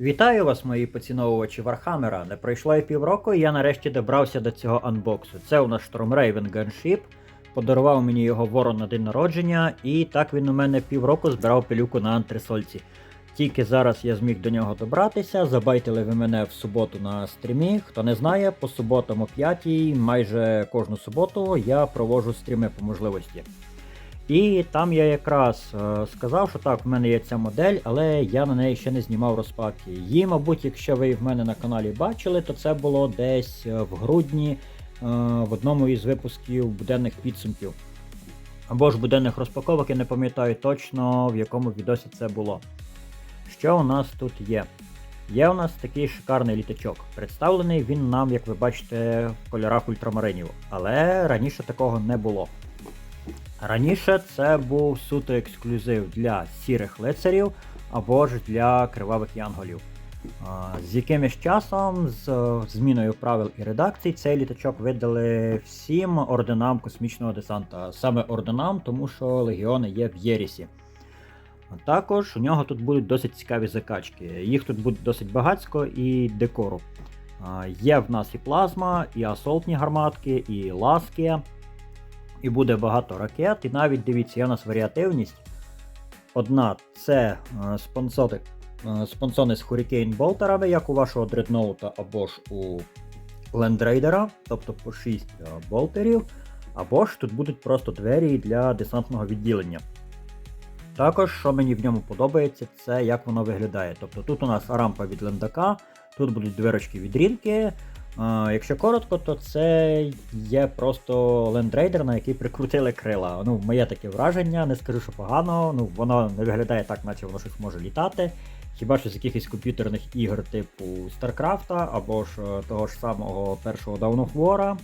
Вітаю вас, мої поціновувачі Вархаммера. Не пройшло і півроку, і я нарешті добрався до цього анбоксу. Це у нас Stormraven Gunship. Подарував мені його ворон на день народження, і так він у мене півроку збирав пилюку на антресольці. Тільки зараз я зміг до нього добратися. Забайтили ви мене в суботу на стрімі. Хто не знає, по суботам о 5 майже кожну суботу я проводжу стріми по можливості. І там я якраз е, сказав, що так, в мене є ця модель, але я на неї ще не знімав розпаки. Її, мабуть, якщо ви в мене на каналі бачили, то це було десь е, в грудні е, в одному із випусків буденних підсумків. Або ж буденних розпаковок, я не пам'ятаю точно в якому відосі це було. Що у нас тут є? Є у нас такий шикарний літачок. Представлений він нам, як ви бачите, в кольорах ультрамаринів, але раніше такого не було. Раніше це був суто ексклюзив для сірих лицарів або ж для кривавих янголів. З якимось часом, з зміною правил і редакцій, цей літачок видали всім орденам космічного десанта. Саме орденам, тому що легіони є в Єрісі. Також у нього тут будуть досить цікаві закачки. Їх тут буде досить багатсько і декору. Є в нас і плазма, і асолтні гарматки, і ласки, і буде багато ракет. І навіть дивіться, у нас варіативність. Одна це е, спонсоти, е, спонсони з Hurricane болтерами, як у вашого дредноута або ж у Лендрейдера, тобто по 6 болтерів, або ж тут будуть просто двері для десантного відділення. Також, що мені в ньому подобається, це як воно виглядає. Тобто тут у нас рампа від лендака, тут будуть дверочки від рінки. Якщо коротко, то це є просто лендрейдер, на який прикрутили крила. Ну, моє таке враження, не скажу, що погано. Ну, воно не виглядає так, наче воно щось може літати. Хіба що з якихось комп'ютерних ігор типу StarCraft або ж е, того ж самого першого Dawn of War.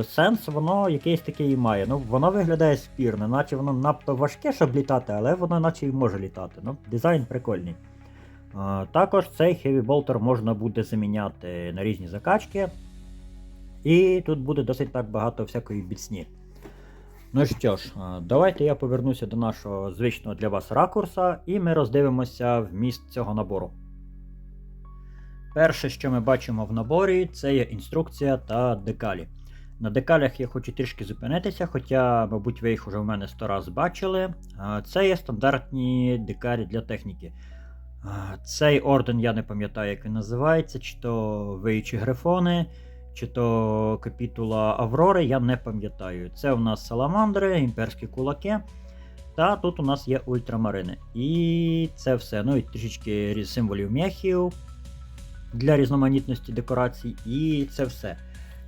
Е, Сенс воно якийсь такий і має. Ну, воно виглядає спірно, наче воно надто важке, щоб літати, але воно наче й може літати. Ну, дизайн прикольний. Е, Також цей Heavy Bolter можна буде заміняти на різні закачки. І тут буде досить так багато всякої біцні. Ну що ж, е, давайте я повернуся до нашого звичного для вас ракурса, і ми роздивимося вміст цього набору. Перше, що ми бачимо в наборі, це є інструкція та декалі. На декалях я хочу трішки зупинитися, хоча, мабуть, ви їх вже в мене 100 раз бачили. Це є стандартні декалі для техніки. Цей орден я не пам'ятаю, як він називається, чи то виючі грифони, чи то капітула Аврори, я не пам'ятаю. Це у нас саламандри, імперські кулаки. Та тут у нас є ультрамарини. І це все. Ну і трішечки символів м'яхів для різноманітності декорацій, і це все.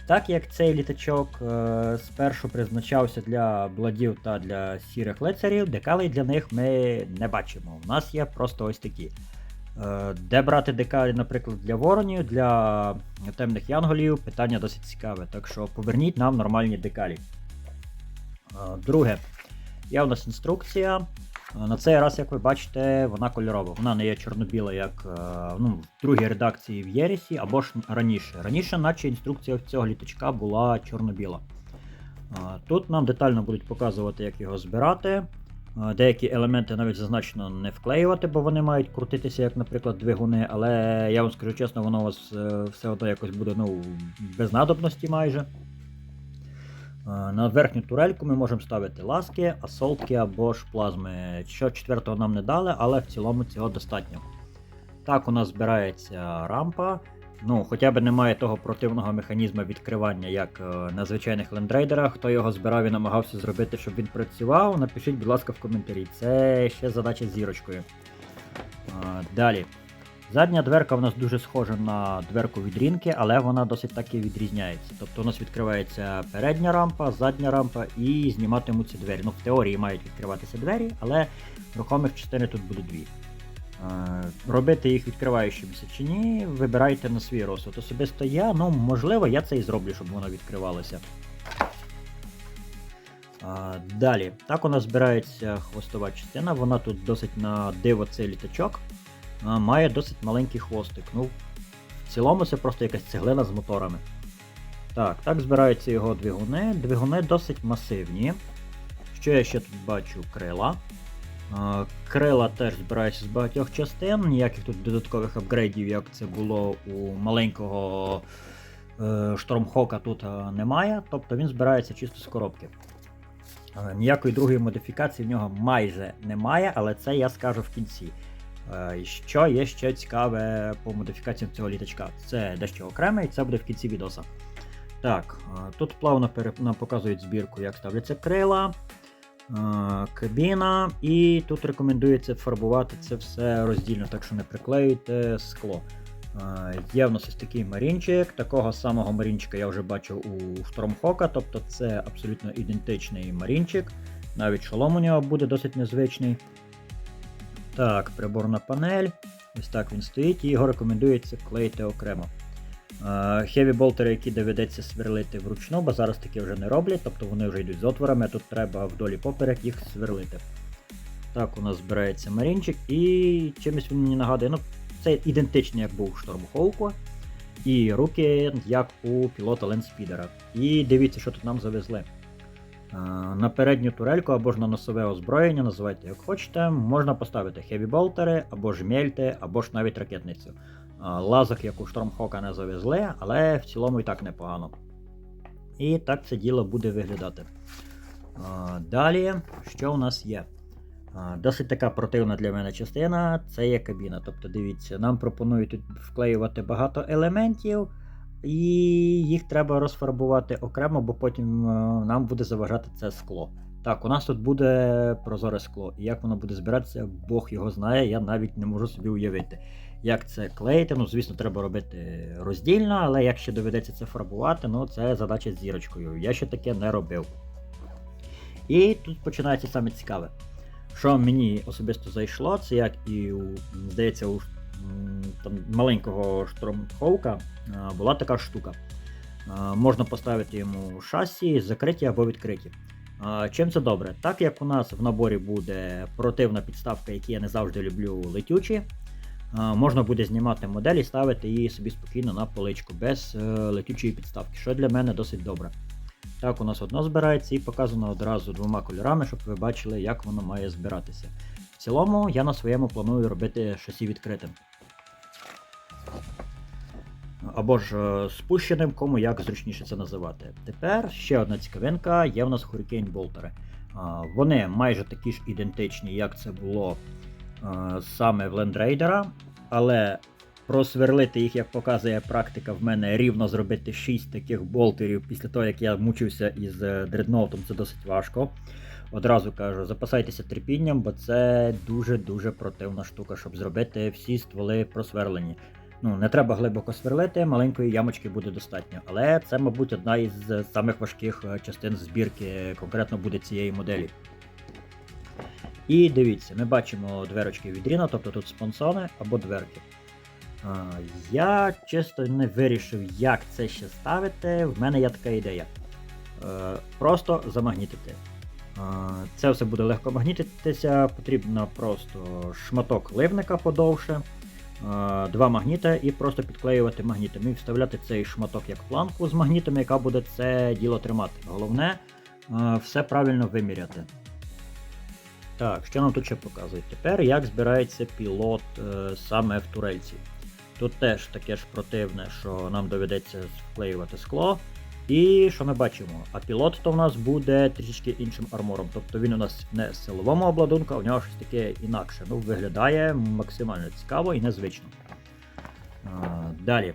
Так як цей літачок е, спершу призначався для бладів та для сірих лицарів, декалей для них ми не бачимо. У нас є просто ось такі. Е, де брати декалі, наприклад, для воронів, для темних янголів, питання досить цікаве. Так що поверніть нам нормальні декалі. Е, друге, є у нас інструкція. На цей раз, як ви бачите, вона кольорова. Вона не є чорно-біла, як е, ну, в другій редакції в Єрісі, або ж раніше. Раніше, наче інструкція цього літачка була чорно-біла. Е, Тут нам детально будуть показувати, як його збирати. Е, Деякі елементи навіть зазначено не вклеювати, бо вони мають крутитися, як, наприклад, двигуни, але я вам скажу чесно, воно у вас все одно якось буде ну, без надобності майже. На верхню турельку ми можемо ставити ласки, асолтки або ж плазми. Що четвертого нам не дали, але в цілому цього достатньо. Так, у нас збирається рампа. Ну, хоча б немає того противного механізму відкривання, як е, на звичайних лендрейдерах. Хто його збирав і намагався зробити, щоб він працював, напишіть, будь ласка, в коментарі. Це ще задача з зірочкою. Далі. Задня дверка в нас дуже схожа на дверку від рінки, але вона досить таки відрізняється. Тобто у нас відкривається передня рампа, задня рампа і зніматимуться двері. Ну, в теорії мають відкриватися двері, але рухомих частини тут буде дві. Е, Робити їх відкриваючимися чи ні, вибирайте на свій розсуд. Особисто я, ну можливо, я це і зроблю, щоб воно відкривалося. Далі. Так у нас збирається хвостова частина, вона тут досить на диво цей літачок. Має досить маленький хвостик. Ну, в цілому це просто якась цеглина з моторами. Так, так збираються його двигуни. Двигуни досить масивні. Що я ще тут бачу? Крила. Крила теж збираються з багатьох частин, ніяких тут додаткових апгрейдів, як це було у маленького е, Штормхока, тут е, немає. Тобто він збирається чисто з коробки. Е, Ніякої другої модифікації в нього майже немає, але це я скажу в кінці. Е, Що є ще цікаве по модифікаціям цього літачка? Це дещо окреме, і це буде в кінці відоса. Так, е, тут плавно нам показують збірку, як ставляться крила, е, кабіна, і тут рекомендується фарбувати це все роздільно, так що не приклеюйте скло. Є в нас ось такий марінчик. Такого самого марінчика я вже бачив у Штормхока, тобто це абсолютно ідентичний марінчик. Навіть шолом у нього буде досить незвичний. Так, приборна панель. Ось так він стоїть, і його рекомендується клеїти окремо. Хеві болтери, які доведеться сверлити вручну, бо зараз таке вже не роблять, тобто вони вже йдуть з отворами, тут треба вдолі поперек їх сверлити. Так, у нас збирається марінчик, і чимось він мені нагадує. Ну, це ідентичний, як був Штормхоуку. І руки, як у пілота Ленспідера. І дивіться, що тут нам завезли. Е, На передню турельку або ж на носове озброєння, називайте як хочете, можна поставити хеві болтери, або ж мельти, або ж навіть ракетницю. Е, Лазок, як у Штормхока, не завезли, але в цілому і так непогано. І так це діло буде виглядати. Е, Далі, що у нас є? Досить така противна для мене частина це є кабіна. Тобто, дивіться, нам пропонують тут вклеювати багато елементів, і їх треба розфарбувати окремо, бо потім е, нам буде заважати це скло. Так, у нас тут буде прозоре скло. І як воно буде збиратися, Бог його знає, я навіть не можу собі уявити. Як це клеїти, ну, звісно, треба робити роздільно, але якщо доведеться це фарбувати, ну це задача з зірочкою. Я ще таке не робив. І тут починається саме цікаве. Що мені особисто зайшло, це як і здається, у там, маленького штормховка була така штука. Можна поставити йому шасі, закриті або відкриті. Чим це добре? Так як у нас в наборі буде противна підставка, яку я не завжди люблю летючі, можна буде знімати модель і ставити її собі спокійно на поличку без е, летючої підставки, що для мене досить добре. Так, у нас одно збирається і показано одразу двома кольорами, щоб ви бачили, як воно має збиратися. В цілому я на своєму планую робити шасі відкритим. Або ж е, спущеним, кому як зручніше це називати. Тепер ще одна цікавинка, є в нас Hurricane болтери. Вони майже такі ж ідентичні, як це було е, саме в Land Raider, але просверлити їх, як показує практика, в мене рівно зробити 6 таких болтерів після того, як я мучився із е, дредноутом, це досить важко. Одразу кажу, запасайтеся терпінням, бо це дуже-дуже противна штука, щоб зробити всі стволи просверлені. Ну, не треба глибоко сверлити, маленької ямочки буде достатньо. Але це, мабуть, одна із самих важких е, частин збірки, конкретно буде цієї моделі. І дивіться, ми бачимо дверочки від Rhino, тобто тут спонсони або дверки. Я чисто не вирішив, як це ще ставити. В мене є така ідея. Е, Просто замагнітити. Це все буде легко магнітитися, потрібно просто шматок ливника подовше, два магніти і просто підклеювати магнітами і вставляти цей шматок як планку з магнітами, яка буде це діло тримати. Головне все правильно виміряти. Так, що нам тут ще показують? Тепер як збирається пілот е, саме в турельці. Тут теж таке ж противне, що нам доведеться вклеювати скло. І що ми бачимо? А пілот то в нас буде трішки іншим армором. Тобто він у нас не з силовому обладунку, а у нього щось таке інакше. Ну, виглядає максимально цікаво і незвично. А, далі.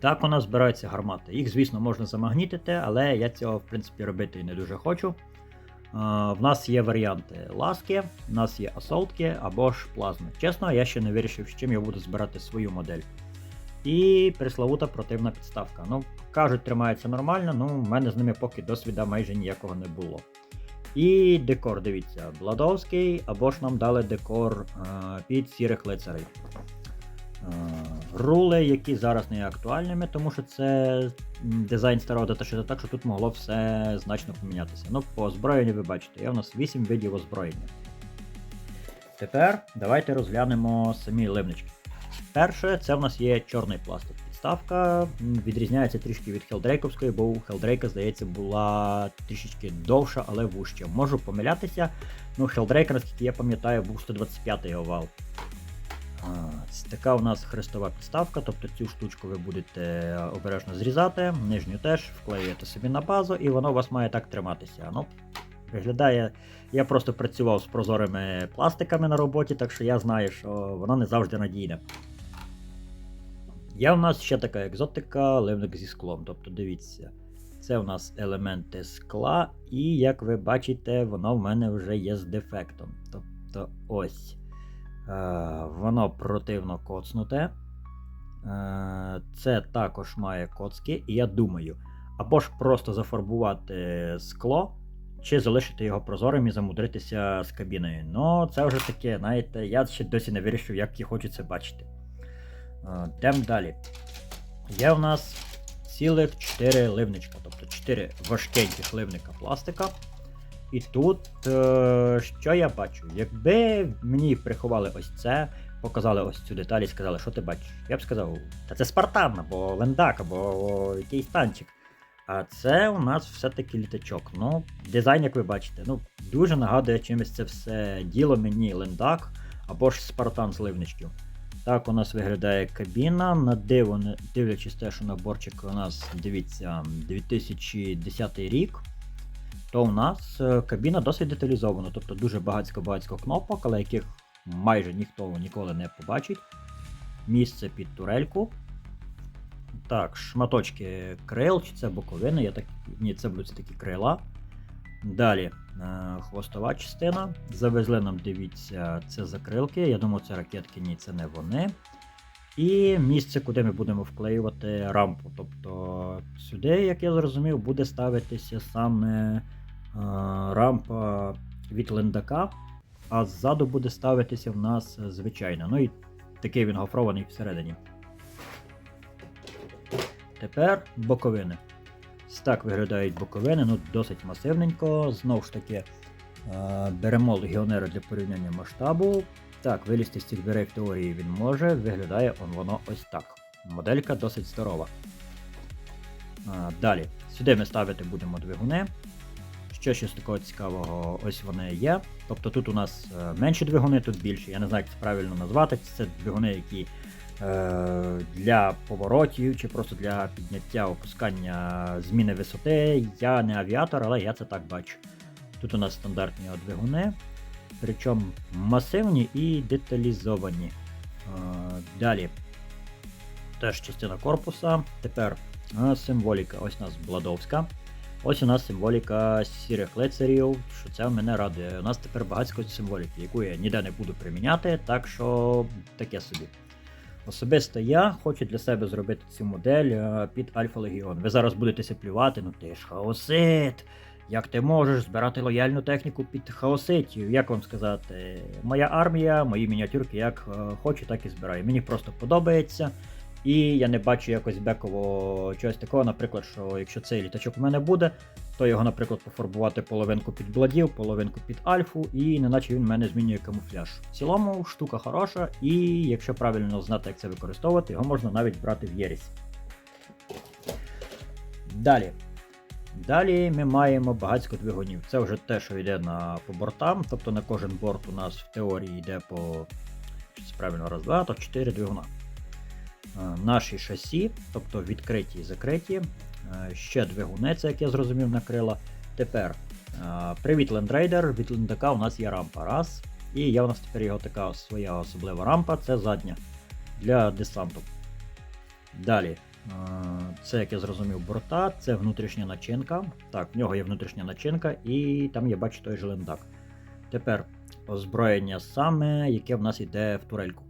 Так у нас збираються гармати. Їх, звісно, можна замагнітити, але я цього, в принципі, робити не дуже хочу. В нас є варіанти ласки, в нас є асолтки або ж плазми. Чесно, я ще не вирішив, з чим я буду збирати свою модель. І пресловута противна підставка. Ну, кажуть, тримається нормально, ну в мене з ними поки досвіда майже ніякого не було. І декор, дивіться, Бладовський, або ж нам дали декор е, під сірих лицарей. Е, рули, які зараз не є актуальними, тому що це дизайн старого даташита, так що тут могло все значно помінятися. Ну, по озброєнню ви бачите, є у нас 8 видів озброєння. Тепер давайте розглянемо самі ливнички. Перше, це в нас є чорний пластик. підставка відрізняється трішки від Хелдрейковської, бо у Хелдрейка, здається, була трішечки довша, але вужча. Можу помилятися. Ну, Хелдрейка, наскільки я пам'ятаю, був 125-й овал. Ось така у нас хрестова підставка, тобто цю штучку ви будете обережно зрізати, нижню теж вклеюєте собі на базу, і воно у вас має так триматися. Ну, виглядає. Я просто працював з прозорими пластиками на роботі, так що я знаю, що воно не завжди надійне. Є у нас ще така екзотика, ливник зі склом. Тобто, дивіться, це у нас елементи скла, і як ви бачите, воно в мене вже є з дефектом. Тобто ось. Е, воно противно коцнуте. Е, це також має коцки, і я думаю, або ж просто зафарбувати скло, чи залишити його прозорим і замудритися з кабіною. Ну, це вже таке, знаєте, я ще досі не вирішив, як я хочу це бачити. Йдемо далі. Є у нас цілих 4 ливничка, тобто 4 важкеньких ливника пластика. І тут, е, що я бачу? Якби мені приховали ось це, показали ось цю деталь і сказали, що ти бачиш, я б сказав, та це Спартан, або Лендак, або якийсь танчик. А це у нас все-таки літачок. Ну, дизайн, як ви бачите, ну, дуже нагадує чимось це все діло мені Лендак або ж Спартан з ливничків. Так у нас виглядає кабіна. На диво, дивлячись те, що наборчик у нас, дивіться, 2010 рік, то у нас е, кабіна досить деталізована, тобто дуже багатько-багатько кнопок, але яких майже ніхто ніколи не побачить. Місце під турельку. Так, шматочки крил, чи це боковини, я так. Ні, це будуть такі крила. Далі е, хвостова частина. Завезли нам, дивіться, це закрилки. Я думаю, це ракетки, ні, це не вони. І місце, куди ми будемо вклеювати рампу. Тобто сюди, як я зрозумів, буде ставитися саме е, рампа від лендака, а ззаду буде ставитися в нас е, звичайна. Ну і такий він гофрований всередині. Тепер боковини. Так виглядають боковини, ну досить масивненько. Знову ж таки, е, беремо легіонера для порівняння масштабу. Так, вилізти з цих дверей в теорії він може, виглядає он воно ось так. Моделька досить здорова. Далі, сюди ми ставити будемо двигуни. Що з такого цікавого, ось вони є. Тобто тут у нас е, менші двигуни, тут більші. Я не знаю, як це правильно назвати. Це двигуни, які е, для поворотів чи просто для підняття опускання зміни висоти. Я не авіатор, але я це так бачу. Тут у нас стандартні двигуни, причому масивні і деталізовані. Е, далі теж частина корпуса. Тепер е, символіка. Ось у нас Бладовська. Ось у нас символіка сірих лицарів, що це мене радує. У нас тепер багатько символіки, яку я ніде не буду приміняти, так що таке собі. Особисто я хочу для себе зробити цю модель е, під Альфа Легіон. Ви зараз будете плювати, ну ти ж хаосит. Як ти можеш збирати лояльну техніку під хаоситів? Як вам сказати? Моя армія, мої мініатюрки як е, хочу, так і збираю. Мені просто подобається. І я не бачу якось беково чогось такого, наприклад, що якщо цей літачок у мене буде, то його, наприклад, пофарбувати половинку під бладів, половинку під альфу, і неначе він в мене змінює камуфляж. В цілому штука хороша, і якщо правильно знати, як це використовувати, його можна навіть брати в єрість. Далі. Далі ми маємо багатько двигунів. Це вже те, що йде на, по бортам, тобто на кожен борт у нас в теорії йде по правильно раз, два, то 4 двигуна. Е, Наші шасі, тобто відкриті і закриті. Е, Ще двигуни, це як я зрозумів, накрила. Тепер е, привіт лендрейдер, від лендака у нас є рампа. Раз. І є у нас тепер його така своя особлива рампа, це задня для десанту. Далі. Це, як я зрозумів, борта, це внутрішня начинка. Так, в нього є внутрішня начинка, і там я бачу той же лендак. Тепер озброєння саме, яке в нас йде в турельку.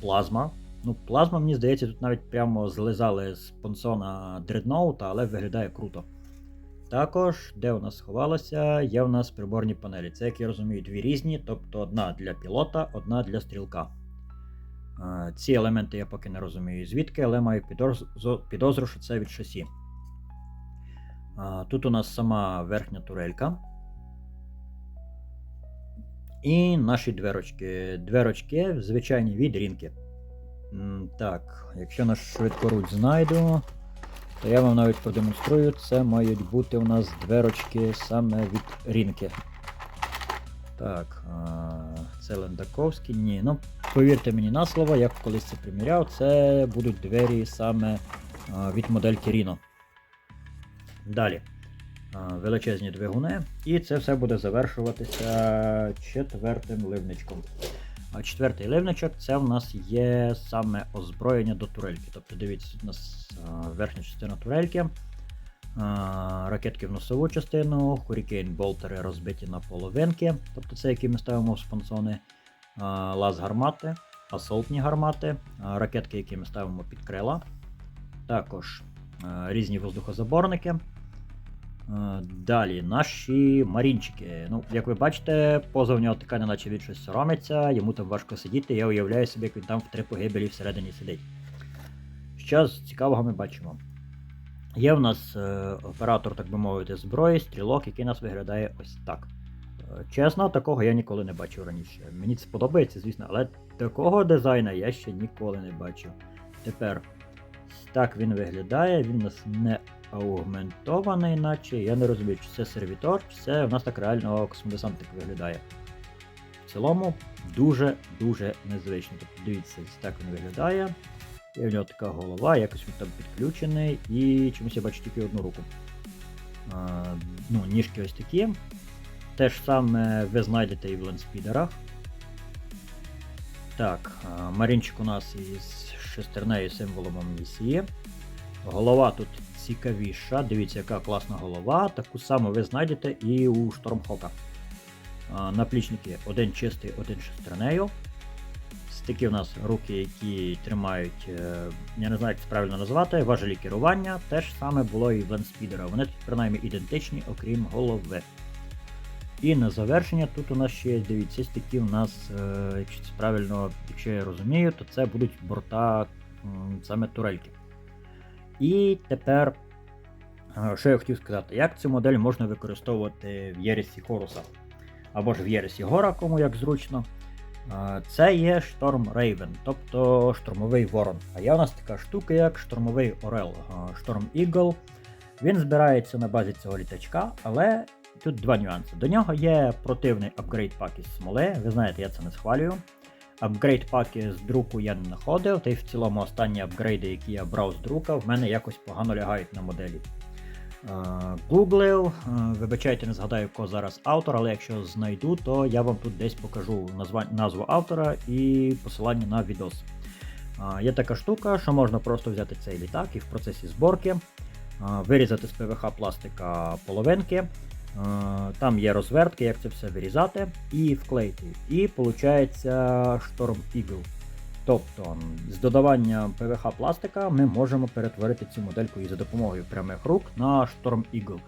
Плазма. Ну, плазма, мені здається, тут навіть прямо злизали з понсона дредноута, але виглядає круто. Також, де у нас сховалося, є у нас приборні панелі. Це, як я розумію, дві різні, тобто одна для пілота, одна для стрілка. Е, Ці елементи я поки не розумію звідки, але маю підозру, підозру що це від шасі. Е, Тут у нас сама верхня турелька. І наші дверочки. Дверочки звичайні від рінки. Так, якщо наш швидкоруч знайду, то я вам навіть продемонструю, це мають бути у нас дверочки саме від рінки. Так, це Лендаковський. Ні, ну повірте мені на слово, як колись це приміряв, це будуть двері саме від модельки Rino. Далі. Величезні двигуни, і це все буде завершуватися четвертим ливничком. Четвертий ливничок це в нас є саме озброєння до турельки. Тобто дивіться, у нас верхня частина турельки, ракетки в носову частину, хурікейн болтери розбиті на половинки, тобто це які ми ставимо в спонсони, лаз гармати, асолтні гармати, ракетки, які ми ставимо під крила, також різні воздухозаборники. Е, Далі наші марінчики. Ну, як ви бачите, поза в нього така, неначе він щось соромиться, йому там важко сидіти. Я уявляю собі, як він там в три погибелі всередині сидить. Що з цікавого ми бачимо? Є в нас е, оператор, так би мовити, зброї, стрілок, який нас виглядає ось так. Е, Чесно, такого я ніколи не бачив раніше. Мені це подобається, звісно, але такого дизайна я ще ніколи не бачив. Тепер так він виглядає, він у нас не аугментований, наче. Я не розумію, чи це сервітор, чи це в нас так реально космодесантник виглядає. В цілому дуже-дуже незвично. Тобто дивіться, так він виглядає. Є в нього така голова, якось він там підключений, і чомусь я бачу тільки одну руку. А, ну, ніжки ось такі. Те ж саме ви знайдете і в лендспідерах. Так, Марінчик у нас із шестернею символом амнісії. Голова тут цікавіша. Дивіться, яка класна голова. Таку саму ви знайдете і у Штормхока. Наплічники один чистий, один шестернею. Такі в нас руки, які тримають, е, я не знаю, як це правильно назвати, важелі керування. Те ж саме було і в Лендспідера. Вони тут принаймні ідентичні, окрім голови. І на завершення тут у нас ще є, дивіться, такі у нас, е, якщо це правильно, якщо я розумію, то це будуть борта саме турельки. І тепер, е, що я хотів сказати, як цю модель можна використовувати в Єресі Хоруса, або ж в Єресі Гора, кому як зручно. Е, Це є Шторм Raven, тобто штурмовий ворон. А є у нас така штука, як штурмовий Орел, Шторм Eagle. Він збирається на базі цього літачка, але тут два нюанси. До нього є противний апгрейд пак із смоли. Ви знаєте, я це не схвалюю. Апгрейд паки з друку я не знаходив, та й в цілому останні апгрейди, які я брав з друка, в мене якось погано лягають на моделі. Е, Гуглив, е, вибачайте, не згадаю, кого зараз автор, але якщо знайду, то я вам тут десь покажу назву автора і посилання на відос. Е, Є така штука, що можна просто взяти цей літак і в процесі зборки вирізати з ПВХ пластика половинки. Е, Там є розвертки, як це все вирізати, і вклеїти. І виходить Storm Eagle. Тобто з додаванням ПВХ пластика ми можемо перетворити цю модельку і за допомогою прямих рук на Storm Eagle,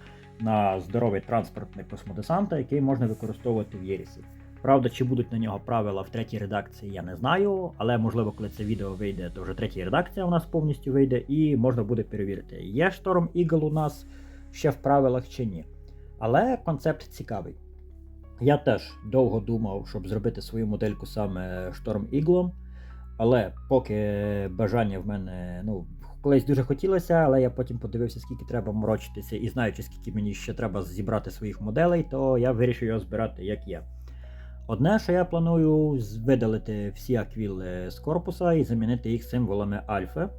на здоровий транспортний космодесанта, який можна використовувати в Єрісі. Правда, чи будуть на нього правила в третій редакції, я не знаю, але можливо, коли це відео вийде, то вже третя редакція у нас повністю вийде, і можна буде перевірити, є Storm Eagle у нас ще в правилах чи ні. Але концепт цікавий. Я теж довго думав, щоб зробити свою модельку саме Storm Eagle, але поки бажання в мене, ну, колись дуже хотілося, але я потім подивився, скільки треба морочитися, і знаючи, скільки мені ще треба зібрати своїх моделей, то я вирішив його збирати як є. Одне, що я планую видалити всі аквіли з корпуса і замінити їх символами альфа.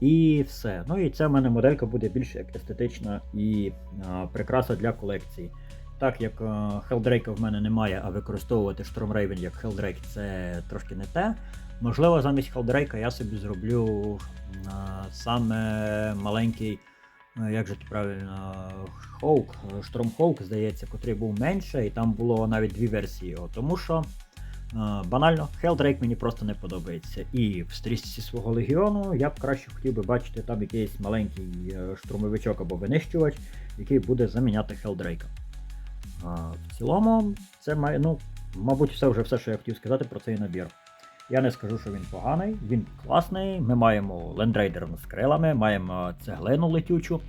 І все. Ну і це в мене моделька буде більш як естетична і а, прикраса для колекції. Так як Хелдрейка в мене немає, а використовувати Raven як Хелдрейк це трошки не те. Можливо, замість Хелдрейка я собі зроблю а, саме маленький, як же це правильно, Хоук, Hawk, здається, котрий був менше, і там було навіть дві версії його. Тому що банально, Хелдрейк мені просто не подобається. І в стрічці свого легіону я б краще хотів би бачити там якийсь маленький е, штурмовичок або винищувач, який буде заміняти Хелдрейка. В цілому, це має, ну, мабуть, все вже все, що я хотів сказати про цей набір. Я не скажу, що він поганий, він класний. Ми маємо лендрейдер з крилами, маємо цеглину летючу.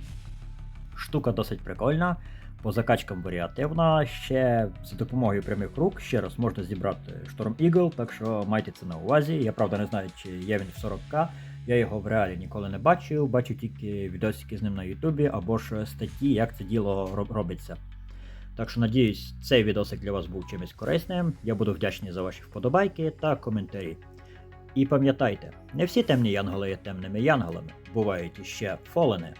Штука досить прикольна. по закачкам варіативна. Ще за допомогою прямих рук ще раз можна зібрати Шторм Eagle, так що майте це на увазі. Я правда не знаю, чи є він в 40к. Я його в реалі ніколи не бачив, бачу тільки відосики з ним на Ютубі або ж статті, як це діло робиться. Так що надіюсь, цей відосик для вас був чимось корисним. Я буду вдячний за ваші вподобайки та коментарі. І пам'ятайте, не всі темні янголи є темними янголами, бувають іще фолени.